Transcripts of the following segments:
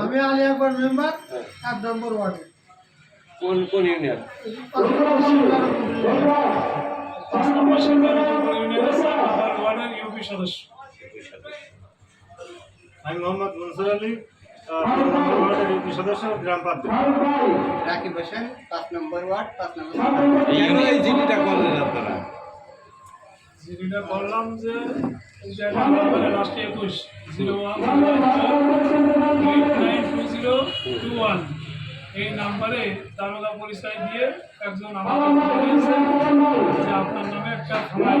আমি আলী আকবর মেম্বার এক নম্বর ওয়ার্ডে। কোন কোন ইউনিয়ন? আমি মোহাম্মদ মনসুর আলী আহ, তিন নম্বর ওয়ার্ডের ইউপি সদস্য গ্রাম পাদ্রি রাকিব হোসেন পাঁচ নম্বর ওয়ার্ড পাঁচ নম্বর এই জিডিটা করলেন আপনারা? যেটা বললাম যে লাস্টে একুশ জিরো ওয়ান নাম্বারে তারকা পরিচয় দিয়ে একজন আমাকে যে আপনার নামে একটা থানায়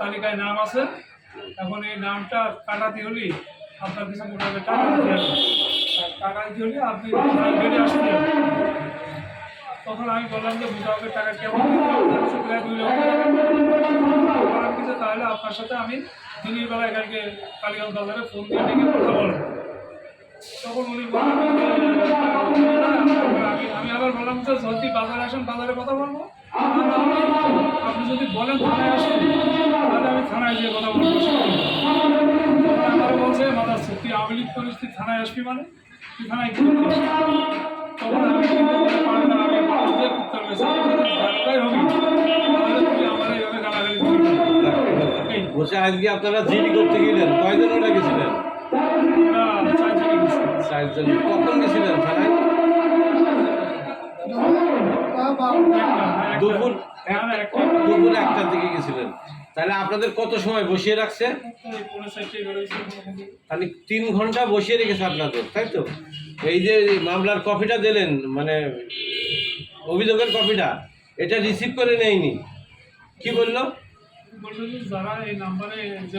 তালিকায় নাম আছে। এখন এই নামটা কাটাতে হলে আপনার কিছু মোটামুটি টাকা দিতে হবে। টাকা হলে আপনি বেরিয়ে আসতে তখন আমি বললাম যে মোটামুটি টাকা কেমন তাহলে আপনার সাথে আমি দিনের বেলায় কালকে কালীগঞ্জ বাজারে ফোন দিয়ে ডেকে কথা বলব। তখন উনি আমি আবার বললাম যে যদি বাজারে আসেন বাজারে কথা বলব আপনি যদি বলেন থানায় আসেন তাহলে আমি থানায় গিয়ে কথা বলব আমার বলছে মাদার তুই আওয়ামী লীগ করিস তুই থানায় আসবি মানে তুই থানায় করতে তখন আমি ভালোটাই হবে আমার এইভাবে বসে আজকে আপনারা জিডি করতে গেলেন। কয়জন মিলে গেছিলেন? কখন গেছিলেন দুপুর দুপুর একটার দিকে গেছিলেন। তাহলে আপনাদের কত সময় বসিয়ে রাখছে? খালি তিন ঘণ্টা বসিয়ে রেখেছে আপনাদের, তাই তো? এই যে মামলার কপিটা দিলেন মানে অভিযোগের কপিটা, এটা রিসিভ করে নেয়নি। কি বলল? বলল যে যারা এই নাম্বারে যে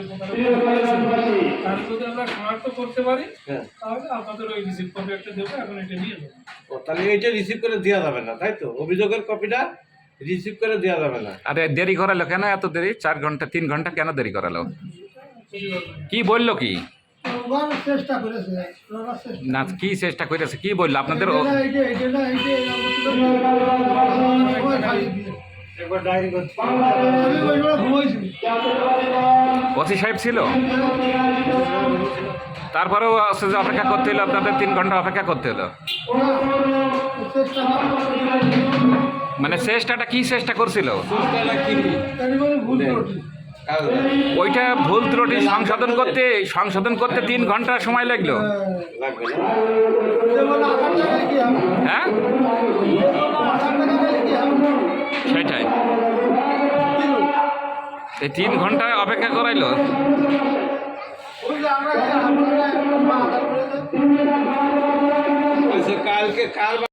তারা যদি আমরা শনাক্ত করতে পারি হ্যাঁ তাহলে আপনাদের ওই রিসিভ কপি একটা দেবো এখন এটা নিয়ে যাব ও, তাহলে এইটা রিসিভ করে দেওয়া যাবে না তাই তো অভিযোগের কপিটা রিসিভ করে দেওয়া যাবে না আরে দেরি করালো কেন এত দেরি চার ঘণ্টা তিন ঘণ্টা কেন দেরি করালো কি বলল কি না কি চেষ্টা করেছে কি বলল আপনাদের ওসি সাহেব ছিল? তারপরেও হচ্ছে যে অপেক্ষা করতে হলো আপনাদের তিন ঘণ্টা অপেক্ষা করতে হলো। মানে চেষ্টাটা কি চেষ্টা করছিল? ওইটা ভুল ত্রুটি সংশোধন করতে সংশোধন করতে তিন ঘণ্টা সময় লাগল। এই তিন ঘন্টায় অপেক্ষা করাইল? কালকে কাল